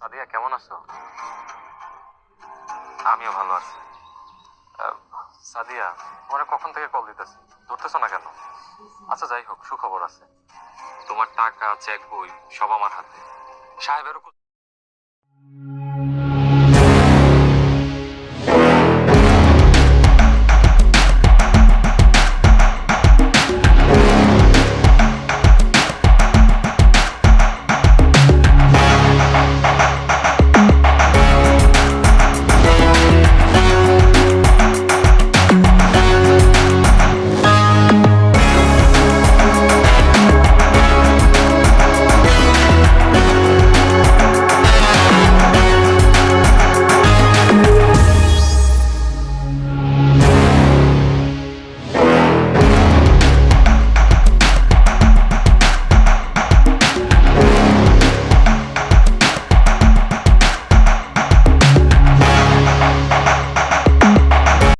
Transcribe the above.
সাদিয়া কেমন আছো? আমিও ভালো আছি। আহ, সাদিয়া তোমার কখন থেকে কল দিতেছি? ধরতেছো না কেন? আচ্ছা যাই হোক সুখবর আছে। তোমার টাকা চেক বই সব আমার হাতে। সাহেবেরও